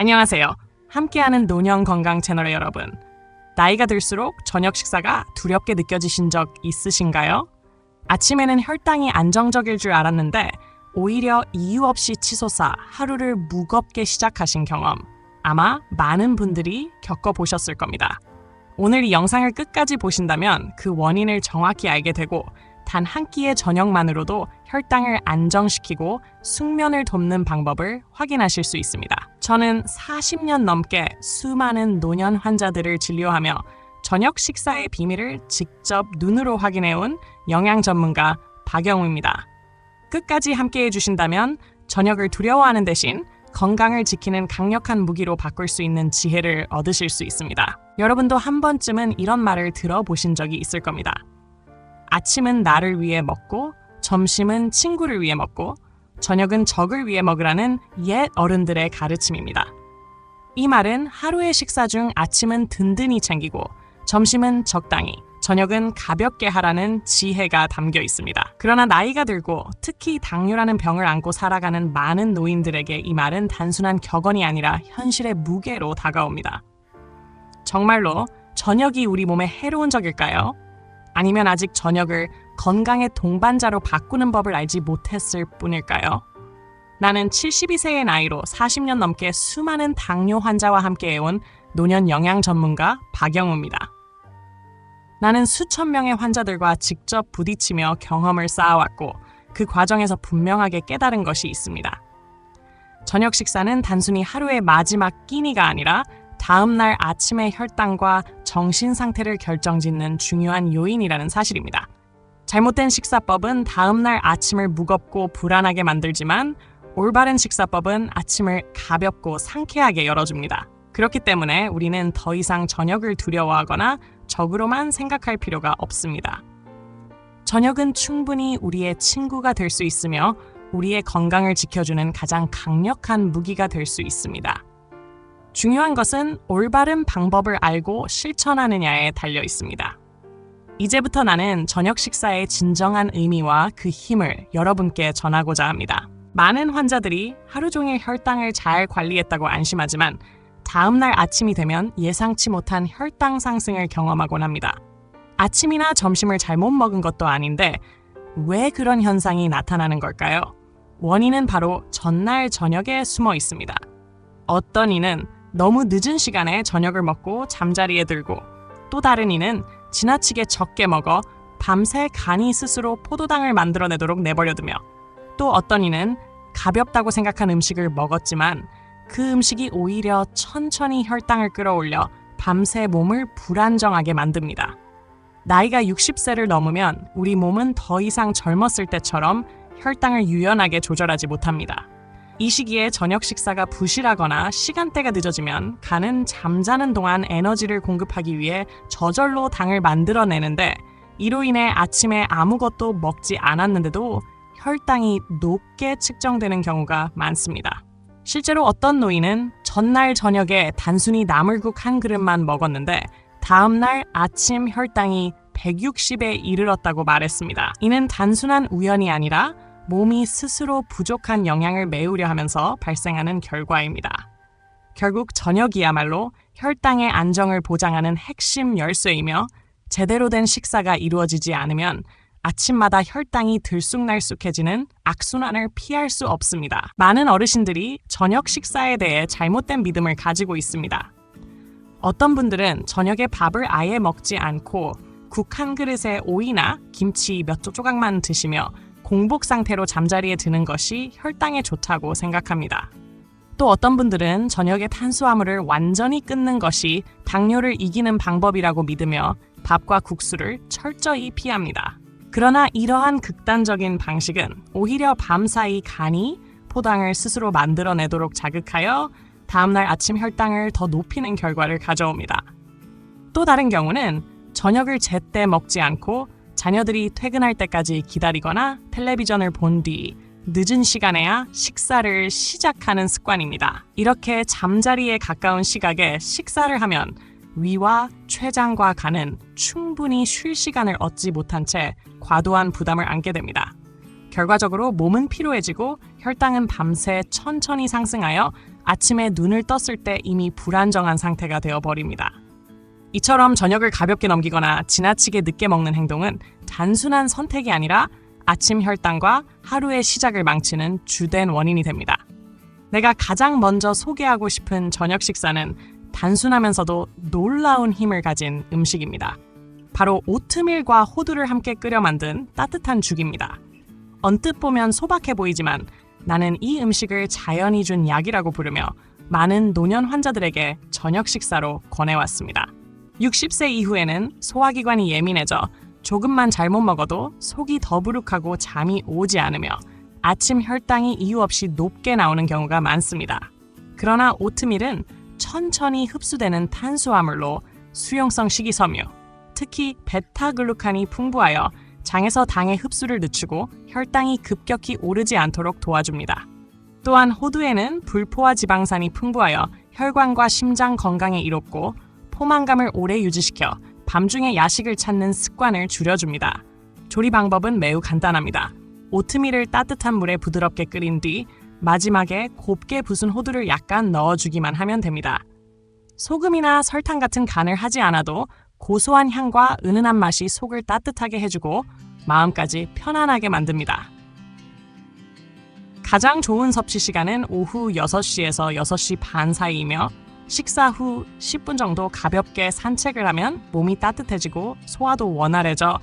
안녕하세요. 함께하는 노년 건강 채널의 여러분. 나이가 들수록 저녁 식사가 두렵게 느껴지신 적 있으신가요? 아침에는 혈당이 안정적일 줄 알았는데 오히려 이유 없이 치솟아 하루를 무겁게 시작하신 경험 아마 많은 분들이 겪어보셨을 겁니다. 오늘 이 영상을 끝까지 보신다면 그 원인을 정확히 알게 되고 단 한 끼의 저녁만으로도 혈당을 안정시키고 숙면을 돕는 방법을 확인하실 수 있습니다. 저는 40년 넘게 수많은 노년 환자들을 진료하며 저녁 식사의 비밀을 직접 눈으로 확인해온 영양 전문가 박영우입니다. 끝까지 함께 해주신다면 저녁을 두려워하는 대신 건강을 지키는 강력한 무기로 바꿀 수 있는 지혜를 얻으실 수 있습니다. 여러분도 한 번쯤은 이런 말을 들어보신 적이 있을 겁니다. 아침은 나를 위해 먹고, 점심은 친구를 위해 먹고, 저녁은 적을 위해 먹으라는 옛 어른들의 가르침입니다. 이 말은 하루의 식사 중 아침은 든든히 챙기고, 점심은 적당히, 저녁은 가볍게 하라는 지혜가 담겨 있습니다. 그러나 나이가 들고 특히 당뇨라는 병을 안고 살아가는 많은 노인들에게 이 말은 단순한 격언이 아니라 현실의 무게로 다가옵니다. 정말로 저녁이 우리 몸에 해로운 적일까요? 아니면 아직 저녁을 건강의 동반자로 바꾸는 법을 알지 못했을 뿐일까요? 나는 72세의 나이로 40년 넘게 수많은 당뇨 환자와 함께 해온 노년 영양 전문가 박영우입니다. 나는 수천 명의 환자들과 직접 부딪히며 경험을 쌓아왔고 그 과정에서 분명하게 깨달은 것이 있습니다. 저녁 식사는 단순히 하루의 마지막 끼니가 아니라 다음 날 아침의 혈당과 정신 상태를 결정짓는 중요한 요인이라는 사실입니다. 잘못된 식사법은 다음 날 아침을 무겁고 불안하게 만들지만 올바른 식사법은 아침을 가볍고 상쾌하게 열어줍니다. 그렇기 때문에 우리는 더 이상 저녁을 두려워하거나 적으로만 생각할 필요가 없습니다. 저녁은 충분히 우리의 친구가 될 수 있으며 우리의 건강을 지켜주는 가장 강력한 무기가 될 수 있습니다. 중요한 것은 올바른 방법을 알고 실천하느냐에 달려 있습니다. 이제부터 나는 저녁 식사의 진정한 의미와 그 힘을 여러분께 전하고자 합니다. 많은 환자들이 하루 종일 혈당을 잘 관리했다고 안심하지만 다음날 아침이 되면 예상치 못한 혈당 상승을 경험하곤 합니다. 아침이나 점심을 잘못 먹은 것도 아닌데 왜 그런 현상이 나타나는 걸까요? 원인은 바로 전날 저녁에 숨어 있습니다. 어떤 이는 너무 늦은 시간에 저녁을 먹고 잠자리에 들고 또 다른 이는 지나치게 적게 먹어 밤새 간이 스스로 포도당을 만들어내도록 내버려두며 또 어떤 이는 가볍다고 생각한 음식을 먹었지만 그 음식이 오히려 천천히 혈당을 끌어올려 밤새 몸을 불안정하게 만듭니다. 나이가 60세를 넘으면 우리 몸은 더 이상 젊었을 때처럼 혈당을 유연하게 조절하지 못합니다. 이 시기에 저녁 식사가 부실하거나 시간대가 늦어지면 간은 잠자는 동안 에너지를 공급하기 위해 저절로 당을 만들어내는데 이로 인해 아침에 아무것도 먹지 않았는데도 혈당이 높게 측정되는 경우가 많습니다. 실제로 어떤 노인은 전날 저녁에 단순히 나물국 한 그릇만 먹었는데 다음날 아침 혈당이 160에 이르렀다고 말했습니다. 이는 단순한 우연이 아니라 몸이 스스로 부족한 영양을 메우려 하면서 발생하는 결과입니다. 결국 저녁이야말로 혈당의 안정을 보장하는 핵심 열쇠이며 제대로 된 식사가 이루어지지 않으면 아침마다 혈당이 들쑥날쑥해지는 악순환을 피할 수 없습니다. 많은 어르신들이 저녁 식사에 대해 잘못된 믿음을 가지고 있습니다. 어떤 분들은 저녁에 밥을 아예 먹지 않고 국 한 그릇에 오이나 김치 몇 조각만 드시며 공복 상태로 잠자리에 드는 것이 혈당에 좋다고 생각합니다. 또 어떤 분들은 저녁에 탄수화물을 완전히 끊는 것이 당뇨를 이기는 방법이라고 믿으며 밥과 국수를 철저히 피합니다. 그러나 이러한 극단적인 방식은 오히려 밤사이 간이 포당을 스스로 만들어내도록 자극하여 다음날 아침 혈당을 더 높이는 결과를 가져옵니다. 또 다른 경우는 저녁을 제때 먹지 않고 자녀들이 퇴근할 때까지 기다리거나 텔레비전을 본 뒤 늦은 시간에야 식사를 시작하는 습관입니다. 이렇게 잠자리에 가까운 시각에 식사를 하면 위와 췌장과 간은 충분히 쉴 시간을 얻지 못한 채 과도한 부담을 안게 됩니다. 결과적으로 몸은 피로해지고 혈당은 밤새 천천히 상승하여 아침에 눈을 떴을 때 이미 불안정한 상태가 되어 버립니다. 이처럼 저녁을 가볍게 넘기거나 지나치게 늦게 먹는 행동은 단순한 선택이 아니라 아침 혈당과 하루의 시작을 망치는 주된 원인이 됩니다. 내가 가장 먼저 소개하고 싶은 저녁 식사는 단순하면서도 놀라운 힘을 가진 음식입니다. 바로 오트밀과 호두를 함께 끓여 만든 따뜻한 죽입니다. 언뜻 보면 소박해 보이지만 나는 이 음식을 자연이 준 약이라고 부르며 많은 노년 환자들에게 저녁 식사로 권해왔습니다. 60세 이후에는 소화기관이 예민해져 조금만 잘못 먹어도 속이 더부룩하고 잠이 오지 않으며 아침 혈당이 이유 없이 높게 나오는 경우가 많습니다. 그러나 오트밀은 천천히 흡수되는 탄수화물로 수용성 식이섬유, 특히 베타글루칸이 풍부하여 장에서 당의 흡수를 늦추고 혈당이 급격히 오르지 않도록 도와줍니다. 또한 호두에는 불포화 지방산이 풍부하여 혈관과 심장 건강에 이롭고 포만감을 오래 유지시켜 밤중에 야식을 찾는 습관을 줄여줍니다. 조리 방법은 매우 간단합니다. 오트밀을 따뜻한 물에 부드럽게 끓인 뒤 마지막에 곱게 부순 호두를 약간 넣어주기만 하면 됩니다. 소금이나 설탕 같은 간을 하지 않아도 고소한 향과 은은한 맛이 속을 따뜻하게 해주고 마음까지 편안하게 만듭니다. 가장 좋은 섭취 시간은 오후 6시에서 6시 반 사이이며 식사 후 10분 정도 가볍게 산책을 하면 몸이 따뜻해지고 소화도 원활해져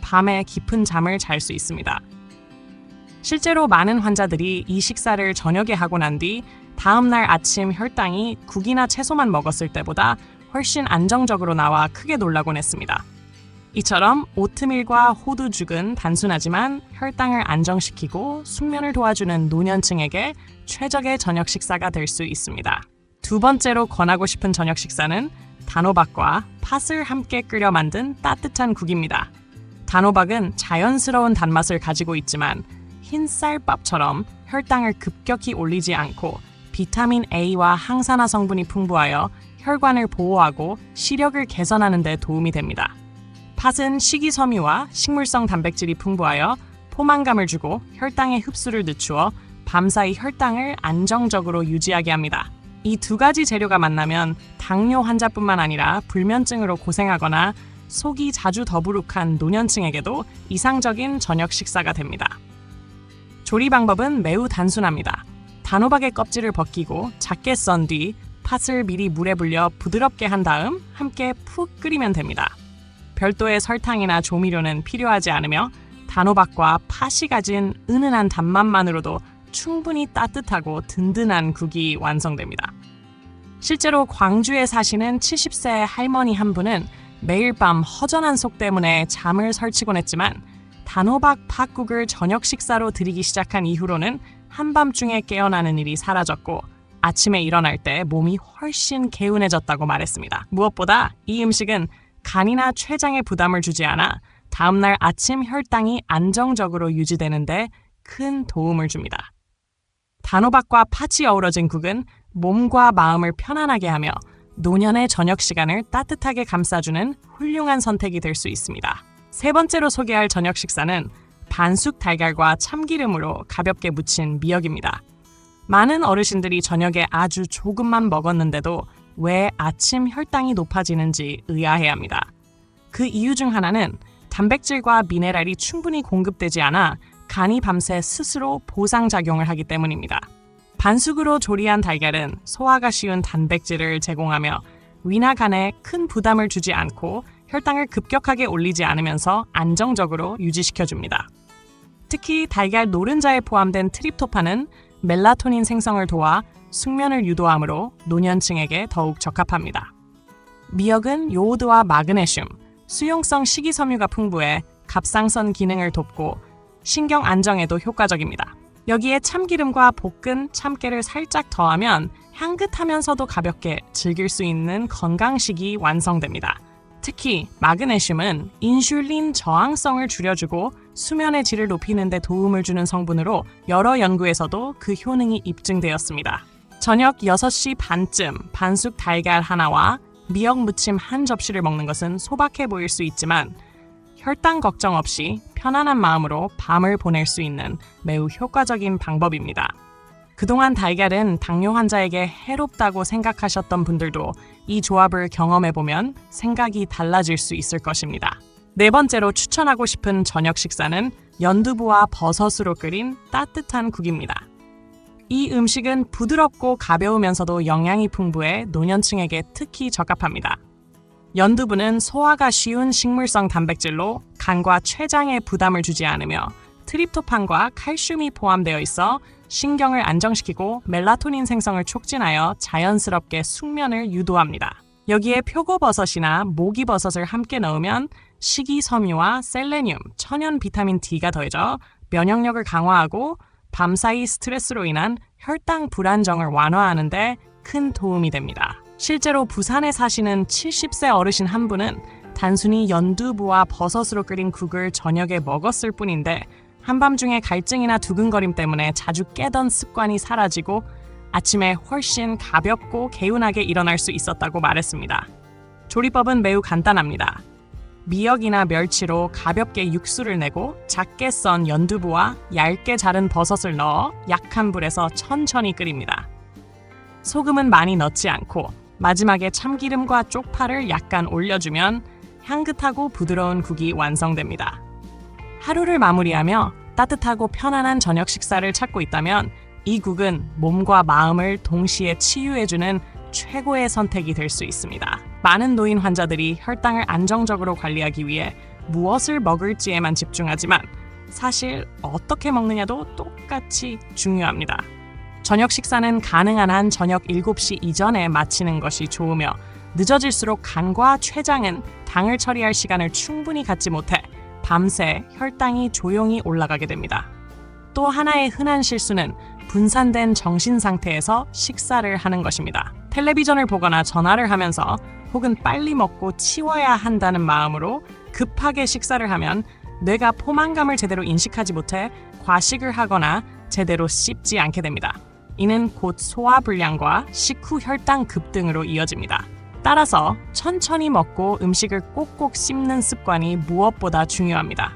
밤에 깊은 잠을 잘 수 있습니다. 실제로 많은 환자들이 이 식사를 저녁에 하고 난 뒤 다음날 아침 혈당이 국이나 채소만 먹었을 때보다 훨씬 안정적으로 나와 크게 놀라곤 했습니다. 이처럼 오트밀과 호두죽은 단순하지만 혈당을 안정시키고 숙면을 도와주는 노년층에게 최적의 저녁 식사가 될 수 있습니다. 두 번째로 권하고 싶은 저녁 식사는 단호박과 팥을 함께 끓여 만든 따뜻한 국입니다. 단호박은 자연스러운 단맛을 가지고 있지만 흰쌀밥처럼 혈당을 급격히 올리지 않고 비타민 A와 항산화 성분이 풍부하여 혈관을 보호하고 시력을 개선하는 데 도움이 됩니다. 팥은 식이섬유와 식물성 단백질이 풍부하여 포만감을 주고 혈당의 흡수를 늦추어 밤사이 혈당을 안정적으로 유지하게 합니다. 이 두 가지 재료가 만나면 당뇨 환자뿐만 아니라 불면증으로 고생하거나 속이 자주 더부룩한 노년층에게도 이상적인 저녁 식사가 됩니다. 조리 방법은 매우 단순합니다. 단호박의 껍질을 벗기고 작게 썬 뒤 팥을 미리 물에 불려 부드럽게 한 다음 함께 푹 끓이면 됩니다. 별도의 설탕이나 조미료는 필요하지 않으며 단호박과 팥이 가진 은은한 단맛만으로도 충분히 따뜻하고 든든한 국이 완성됩니다. 실제로 광주에 사시는 70세 할머니 한 분은 매일 밤 허전한 속 때문에 잠을 설치곤 했지만 단호박 팥국을 저녁 식사로 드리기 시작한 이후로는 한밤중에 깨어나는 일이 사라졌고 아침에 일어날 때 몸이 훨씬 개운해졌다고 말했습니다. 무엇보다 이 음식은 간이나 췌장에 부담을 주지 않아 다음날 아침 혈당이 안정적으로 유지되는데 큰 도움을 줍니다. 단호박과 팥이 어우러진 국은 몸과 마음을 편안하게 하며 노년의 저녁 시간을 따뜻하게 감싸주는 훌륭한 선택이 될 수 있습니다. 세 번째로 소개할 저녁 식사는 반숙 달걀과 참기름으로 가볍게 무친 미역입니다. 많은 어르신들이 저녁에 아주 조금만 먹었는데도 왜 아침 혈당이 높아지는지 의아해 합니다. 그 이유 중 하나는 단백질과 미네랄이 충분히 공급되지 않아 간이 밤새 스스로 보상작용을 하기 때문입니다. 반숙으로 조리한 달걀은 소화가 쉬운 단백질을 제공하며 위나 간에 큰 부담을 주지 않고 혈당을 급격하게 올리지 않으면서 안정적으로 유지시켜줍니다. 특히 달걀 노른자에 포함된 트립토판은 멜라토닌 생성을 도와 숙면을 유도하므로 노년층에게 더욱 적합합니다. 미역은 요오드와 마그네슘, 수용성 식이섬유가 풍부해 갑상선 기능을 돕고 신경 안정에도 효과적입니다. 여기에 참기름과 볶은 참깨를 살짝 더하면 향긋하면서도 가볍게 즐길 수 있는 건강식이 완성됩니다. 특히 마그네슘은 인슐린 저항성을 줄여주고 수면의 질을 높이는 데 도움을 주는 성분으로 여러 연구에서도 그 효능이 입증되었습니다. 저녁 6시 반쯤 반숙 달걀 하나와 미역 무침 한 접시를 먹는 것은 소박해 보일 수 있지만 혈당 걱정 없이 편안한 마음으로 밤을 보낼 수 있는 매우 효과적인 방법입니다. 그동안 달걀은 당뇨 환자에게 해롭다고 생각하셨던 분들도 이 조합을 경험해보면 생각이 달라질 수 있을 것입니다. 네 번째로 추천하고 싶은 저녁 식사는 연두부와 버섯으로 끓인 따뜻한 국입니다. 이 음식은 부드럽고 가벼우면서도 영양이 풍부해 노년층에게 특히 적합합니다. 연두부는 소화가 쉬운 식물성 단백질로 간과 췌장에 부담을 주지 않으며 트립토판과 칼슘이 포함되어 있어 신경을 안정시키고 멜라토닌 생성을 촉진하여 자연스럽게 숙면을 유도합니다. 여기에 표고버섯이나 모기버섯을 함께 넣으면 식이섬유와 셀레늄, 천연 비타민 D가 더해져 면역력을 강화하고 밤사이 스트레스로 인한 혈당 불안정을 완화하는데 큰 도움이 됩니다. 실제로 부산에 사시는 70세 어르신 한 분은 단순히 연두부와 버섯으로 끓인 국을 저녁에 먹었을 뿐인데 한밤중에 갈증이나 두근거림 때문에 자주 깨던 습관이 사라지고 아침에 훨씬 가볍고 개운하게 일어날 수 있었다고 말했습니다. 조리법은 매우 간단합니다. 미역이나 멸치로 가볍게 육수를 내고 작게 썬 연두부와 얇게 자른 버섯을 넣어 약한 불에서 천천히 끓입니다. 소금은 많이 넣지 않고 마지막에 참기름과 쪽파를 약간 올려주면 향긋하고 부드러운 국이 완성됩니다. 하루를 마무리하며 따뜻하고 편안한 저녁 식사를 찾고 있다면 이 국은 몸과 마음을 동시에 치유해주는 최고의 선택이 될 수 있습니다. 많은 노인 환자들이 혈당을 안정적으로 관리하기 위해 무엇을 먹을지에만 집중하지만 사실 어떻게 먹느냐도 똑같이 중요합니다. 저녁 식사는 가능한 한 저녁 7시 이전에 마치는 것이 좋으며 늦어질수록 간과 췌장은 당을 처리할 시간을 충분히 갖지 못해 밤새 혈당이 조용히 올라가게 됩니다. 또 하나의 흔한 실수는 분산된 정신 상태에서 식사를 하는 것입니다. 텔레비전을 보거나 전화를 하면서 혹은 빨리 먹고 치워야 한다는 마음으로 급하게 식사를 하면 뇌가 포만감을 제대로 인식하지 못해 과식을 하거나 제대로 씹지 않게 됩니다. 이는 곧 소화불량과 식후 혈당 급등으로 이어집니다. 따라서 천천히 먹고 음식을 꼭꼭 씹는 습관이 무엇보다 중요합니다.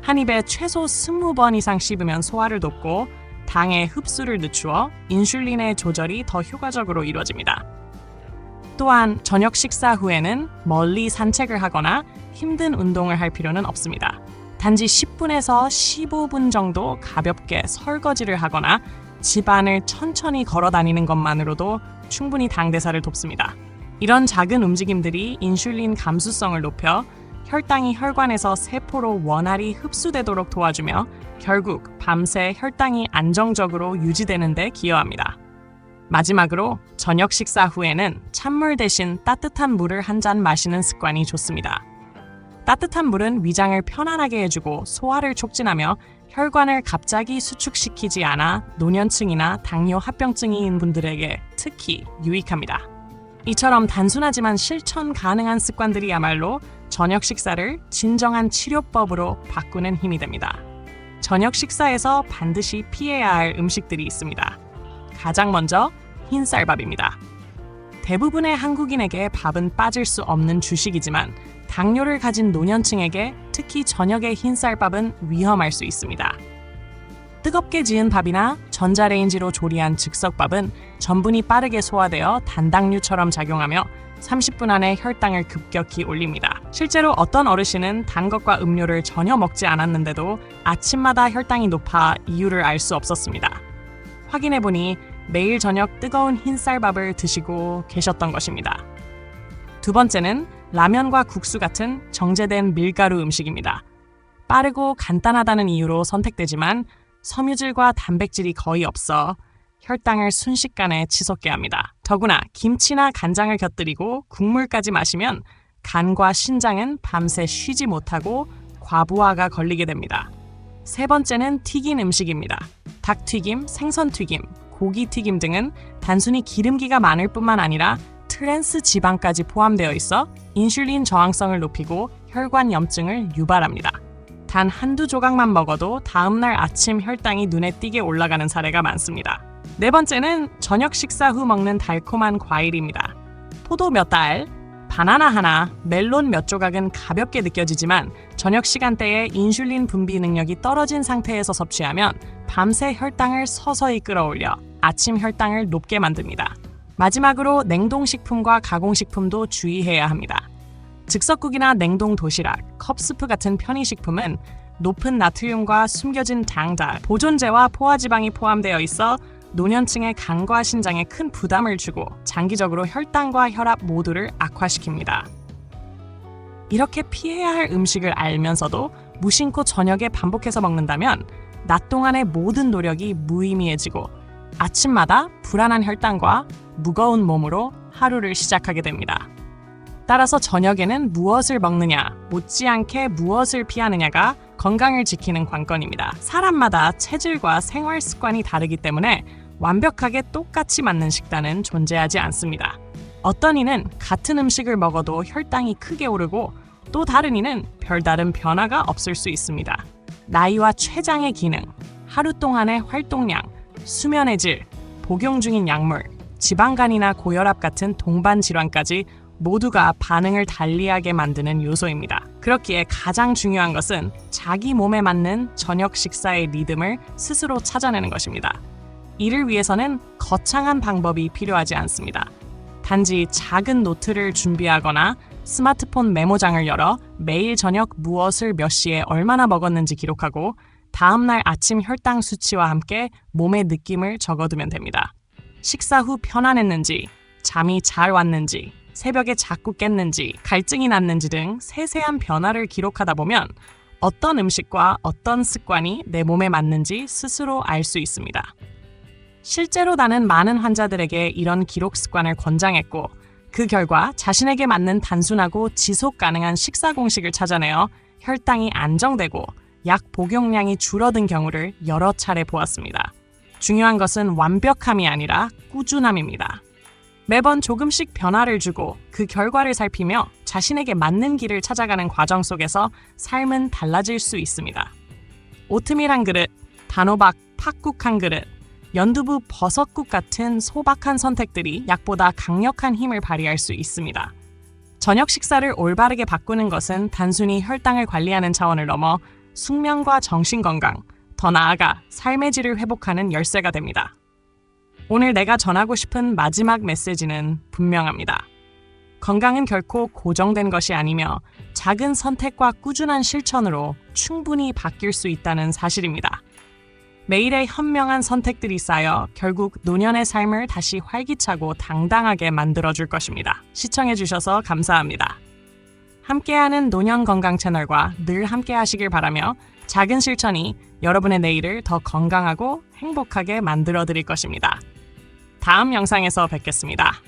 한 입에 최소 20번 이상 씹으면 소화를 돕고 당의 흡수를 늦추어 인슐린의 조절이 더 효과적으로 이루어집니다. 또한 저녁 식사 후에는 멀리 산책을 하거나 힘든 운동을 할 필요는 없습니다. 단지 10분에서 15분 정도 가볍게 설거지를 하거나 집안을 천천히 걸어 다니는 것만으로도 충분히 당대사를 돕습니다. 이런 작은 움직임들이 인슐린 감수성을 높여 혈당이 혈관에서 세포로 원활히 흡수되도록 도와주며 결국 밤새 혈당이 안정적으로 유지되는 데 기여합니다. 마지막으로 저녁 식사 후에는 찬물 대신 따뜻한 물을 한 잔 마시는 습관이 좋습니다. 따뜻한 물은 위장을 편안하게 해주고 소화를 촉진하며 혈관을 갑자기 수축시키지 않아 노년층이나 당뇨 합병증인 분들에게 특히 유익합니다. 이처럼 단순하지만 실천 가능한 습관들이야말로 저녁 식사를 진정한 치료법으로 바꾸는 힘이 됩니다. 저녁 식사에서 반드시 피해야 할 음식들이 있습니다. 가장 먼저 흰쌀밥입니다. 대부분의 한국인에게 밥은 빠질 수 없는 주식이지만 당뇨를 가진 노년층에게 특히 저녁의 흰쌀밥은 위험할 수 있습니다. 뜨겁게 지은 밥이나 전자레인지로 조리한 즉석밥은 전분이 빠르게 소화되어 단당류처럼 작용하며 30분 안에 혈당을 급격히 올립니다. 실제로 어떤 어르신은 단 것과 음료를 전혀 먹지 않았는데도 아침마다 혈당이 높아 이유를 알 수 없었습니다. 확인해보니 매일 저녁 뜨거운 흰쌀밥을 드시고 계셨던 것입니다. 두 번째는 라면과 국수 같은 정제된 밀가루 음식입니다. 빠르고 간단하다는 이유로 선택되지만 섬유질과 단백질이 거의 없어 혈당을 순식간에 치솟게 합니다. 더구나 김치나 간장을 곁들이고 국물까지 마시면 간과 신장은 밤새 쉬지 못하고 과부하가 걸리게 됩니다. 세 번째는 튀긴 음식입니다. 닭튀김, 생선튀김, 고기튀김 등은 단순히 기름기가 많을 뿐만 아니라 트랜스 지방까지 포함되어 있어 인슐린 저항성을 높이고 혈관 염증을 유발합니다. 단 한두 조각만 먹어도 다음날 아침 혈당이 눈에 띄게 올라가는 사례가 많습니다. 네 번째는 저녁 식사 후 먹는 달콤한 과일입니다. 포도 몇 알, 바나나 하나, 멜론 몇 조각은 가볍게 느껴지지만 저녁 시간대에 인슐린 분비 능력이 떨어진 상태에서 섭취하면 밤새 혈당을 서서히 끌어올려 아침 혈당을 높게 만듭니다. 마지막으로 냉동식품과 가공식품도 주의해야 합니다. 즉석국이나 냉동 도시락, 컵스프 같은 편의식품은 높은 나트륨과 숨겨진 당달, 보존제와 포화지방이 포함되어 있어 노년층의 간과 신장에 큰 부담을 주고 장기적으로 혈당과 혈압 모두를 악화시킵니다. 이렇게 피해야 할 음식을 알면서도 무심코 저녁에 반복해서 먹는다면 낮 동안의 모든 노력이 무의미해지고 아침마다 불안한 혈당과 무거운 몸으로 하루를 시작하게 됩니다. 따라서 저녁에는 무엇을 먹느냐, 못지않게 무엇을 피하느냐가 건강을 지키는 관건입니다. 사람마다 체질과 생활 습관이 다르기 때문에 완벽하게 똑같이 맞는 식단은 존재하지 않습니다. 어떤 이는 같은 음식을 먹어도 혈당이 크게 오르고 또 다른 이는 별다른 변화가 없을 수 있습니다. 나이와 췌장의 기능, 하루 동안의 활동량, 수면의 질, 복용 중인 약물, 지방간이나 고혈압 같은 동반 질환까지 모두가 반응을 달리하게 만드는 요소입니다. 그렇기에 가장 중요한 것은 자기 몸에 맞는 저녁 식사의 리듬을 스스로 찾아내는 것입니다. 이를 위해서는 거창한 방법이 필요하지 않습니다. 단지 작은 노트를 준비하거나 스마트폰 메모장을 열어 매일 저녁 무엇을 몇 시에 얼마나 먹었는지 기록하고 다음날 아침 혈당 수치와 함께 몸의 느낌을 적어두면 됩니다. 식사 후 편안했는지, 잠이 잘 왔는지, 새벽에 자꾸 깼는지, 갈증이 났는지 등 세세한 변화를 기록하다 보면 어떤 음식과 어떤 습관이 내 몸에 맞는지 스스로 알 수 있습니다. 실제로 나는 많은 환자들에게 이런 기록 습관을 권장했고 그 결과 자신에게 맞는 단순하고 지속 가능한 식사 공식을 찾아내어 혈당이 안정되고 약 복용량이 줄어든 경우를 여러 차례 보았습니다. 중요한 것은 완벽함이 아니라 꾸준함입니다. 매번 조금씩 변화를 주고 그 결과를 살피며 자신에게 맞는 길을 찾아가는 과정 속에서 삶은 달라질 수 있습니다. 오트밀 한 그릇, 단호박 팥국 한 그릇, 연두부 버섯국 같은 소박한 선택들이 약보다 강력한 힘을 발휘할 수 있습니다. 저녁 식사를 올바르게 바꾸는 것은 단순히 혈당을 관리하는 차원을 넘어 숙면과 정신 건강, 더 나아가 삶의 질을 회복하는 열쇠가 됩니다. 오늘 내가 전하고 싶은 마지막 메시지는 분명합니다. 건강은 결코 고정된 것이 아니며 작은 선택과 꾸준한 실천으로 충분히 바뀔 수 있다는 사실입니다. 매일의 현명한 선택들이 쌓여 결국 노년의 삶을 다시 활기차고 당당하게 만들어줄 것입니다. 시청해주셔서 감사합니다. 함께하는 노년 건강 채널과 늘 함께하시길 바라며 작은 실천이 여러분의 내일을 더 건강하고 행복하게 만들어 드릴 것입니다. 다음 영상에서 뵙겠습니다.